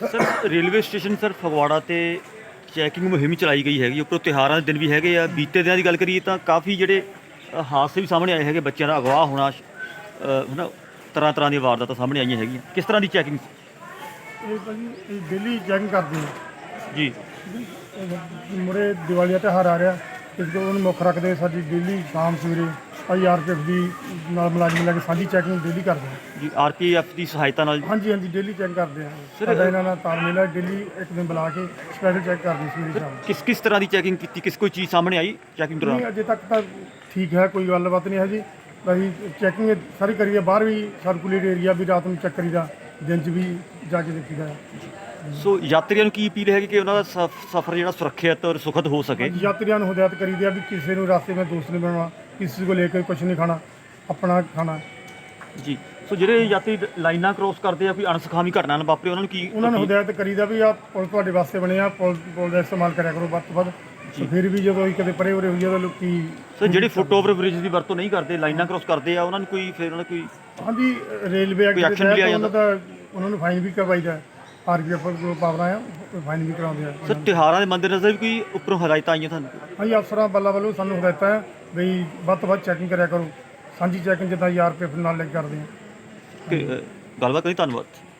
Sir railway station sir Phagwara ਤੇ checking ਮੁਹਿੰਮ ਚਲਾਈ ਗਈ ਹੈਗੀ ਉੱਪਰੋਂ ਤਿਉਹਾਰਾਂ ਦੇ ਦਿਨ ਵੀ ਹੈਗੇ ਆ। ਬੀਤੇ ਦਿਨਾਂ ਦੀ ਗੱਲ ਕਰੀਏ ਤਾਂ ਕਾਫੀ ਜਿਹੜੇ ਅ, ਹਾਦਸੇ ਵੀ ਸਾਹਮਣੇ ਆਏ ਹੈਗੇ ਬੱਚਿਆਂ ਦਾ ਅਗਵਾ ਹੋਣਾ ਹਨਾ ਤਰ੍ਹਾਂ ਤਰ੍ਹਾਂ ਦੀਆਂ ਵਾਰਦਾਤਾਂ ਸਾਹਮਣੇ ਆਈਆਂ ਹੈਗੀਆਂ। ਕਿਸ ਤਰ੍ਹਾਂ ਦੀ ਚੈਕਿੰਗ ਇਹ ਭਾਜੀ ਇਹ ਡੇਲੀ ਚੈਕਿੰਗ ਕਰਦੇ ਆ। ਜੀ। ਮੁਰੇ ਦੀਵਾਲੀ ਦਾ ਤਿਉਹਾਰ ਆ ਰਿਹਾ। ਇਸ ਤੋਂ ਉਹਨੂੰ ਮੁੱਖ ਰੱਖਦੇ ਸਾਡੀ ਡੇਲੀ ਸ਼ਾਮ ਸਵੇਰੇ ਆਈਆਰਪੀਐਫ ਦੀ ਨਾਲ ਮੁਲਾਜ਼ਮ ਲੈ ਕੇ ਸਾਡੀ ਚੈਕਿੰਗ ਡੇਲੀ ਕਰਦੇ ਆ। ਜੀ ਆਰਪੀਐਫ ਦੀ ਸਹਾਇਤਾ ਨਾਲ ਹਾਂਜੀ ਹਾਂਜੀ ਡੇਲੀ ਚੈੱਕ ਕਰਦੇ ਆ। Sir, ਸਾਡਾ ਇਹਨਾਂ ਨਾਲ ਤਾਲਮੇਲ ਹੈ ਡੇਲੀ ਇੱਕ ਦਿਨ ਬੁਲਾ ਕੇ ਸਪੈਸ਼ਲ ਚੈੱਕ ਕਰਦੇ ਸਵੇਰੇ ਸ਼ਾਮ। ਕਿਸ ਕਿਸ ਤਰ੍ਹਾਂ ਦੀ ਚੈਕਿੰਗ ਕੀਤੀ ਕਿਸ ਕੋਈ ਚੀਜ਼ ਸਾਹਮਣੇ ਆਈ ਚੈਕਿੰਗ ਦੌਰਾਨ? ਨਹੀਂ ਅਜੇ ਤੱਕ ਤਾਂ ਠੀਕ ਹੈ ਕੋਈ ਗੱਲਬਾਤ ਨਹੀਂ ਹੈ ਜੀ। ਅਸੀਂ ਚੈਕਿੰਗ ਸਾਰੀ ਕਰੀਏ ਬਾਹਰ ਵੀ ਸਰਕੂਲੇਟ ਏਰੀਆ ਵੀ ਰਾਤ ਨੂੰ ਚੈੱਕ ਕਰੀਦਾ ਦਿਨ 'ਚ ਵੀ ਜਾ ਕੇ ਦੇਖੀਦਾ। ਹੈ ਸੋ ਯਾਤਰੀਆਂ ਨੂੰ ਕੀ ਅਪੀਲ ਹੈਗੀ ਕਿ ਉਹਨਾਂ ਦਾ ਸਫ- ਸਫ਼ਰ ਜਿਹੜਾ ਸੁਰੱਖਿਅਤ ਔਰ ਸੁਖਦ ਹੋ ਸਕੇ? ਯਾਤਰੀਆਂ ਨੂੰ ਹਦਾਇਤ ਕਰੀਦੀ ਆ ਵੀ ਕਿਸੇ ਨੂੰ ਰਾਸਤੇ ਵਿੱਚ ਦੋਸਤ ਨਹੀਂ ਬਣਨਾ ਕਿਸੇ ਕੋ ਲੈ ਕੇ ਕੁਝ ਨਹੀਂ ਖਾਣਾ ਆਪਣਾ ਖਾਣਾ। ਜੀ ਸੋ ਜਿਹੜੇ ਯਾਤਰੀ ਲਾਈਨਾਂ ਕ੍ਰੋਸ ਕਰਦੇ ਆ ਕੋਈ ਅਣਸਖਾਵੀ ਘਟਨਾ ਨਾ ਵਾਪਰੇ ਉਹਨਾਂ ਨੂੰ ਕੀ ਉਹਨਾਂ ਨੂੰ ਹਦਾਇਤ ਕਰੀਦਾ ਵੀ ਆ ਪੁਲ ਤੁਹਾਡੇ ਵਾਸਤੇ ਬਣੇ ਆ ਪੁਲ ਪੁਲ ਦਾ ਇਸਤੇਮਾਲ ਕਰਿਆ ਕਰੋ ਵੱਧ ਤੋਂ ਵੱਧ। ਤੇ ਫਿਰ ਵੀ ਜਦੋਂ ਅਸੀਂ ਕਦੇ ਪਰੇ ਉਰੇ ਹੋਈਏ ਤਾਂ ਲੋਕੀ ਸੋ ਜਿਹੜੇ ਫੁੱਟ ਓਵਰ ਬ੍ਰਿਜ ਦੀ ਵਰਤੋਂ ਨਹੀਂ ਕਰਦੇ ਲਾਈਨਾਂ ਕ੍ਰੋਸ ਕਰਦੇ ਆ ਉਹਨਾਂ ਨੂੰ ਕੋਈ ਫਿਰ ਉਹਨਾਂ ਨੂੰ ਕੋਈ ਹਾਂਜੀ ਰੇਲਵੇ ਐਕਟ ਕੋਈ ਦੇ action ਲਿਆ ਤਹਿਤ ਉਹਨਾਂ ਦਾ ਉਹਨਾਂ ਨੂੰ ਫਾਈਨ ਵੀ ਕਰਵਾਈਦਾ। ਆਰਪੀਐਫ ਕੋਲ ਪਾਵਰਾਂ ਆ ਫਾਈਨ ਵੀ ਕਰਾਉਂਦੇ ਆ। ਸਰ ਤਿਉਹਾਰਾਂ ਦੇ ਮੰਦੇਨਜ਼ਰ ਵੀ ਕੋਈ ਉੱਪਰੋਂ ਹਦਾਇਤਾਂ ਆਈਆਂ ਤੁਹਾਨੂੰ? ਹਾਂਜੀ ਅਫਸਰਾਂ ਬੱਲਾ ਵੱਲੋਂ ਸਾਨੂੰ ਹਦਾਇਤਾਂ ਹੈ ਵੀ ਵੱਧ ਤੋਂ ਵੱਧ ਚੈਕਿੰਗ ਕਰਿਆ ਕਰੋ। ਸਾਂਝੀ ਚੈਕਿੰਗ ਜਿੱਦਾਂ ਆਰਪੀਐਫ ਨਾਲ ਲੈ ਕਰਦੇ ਆ। ਅ, ਗੱਲਬਾਤ ਕਰੀ ਧੰਨਵਾਦ।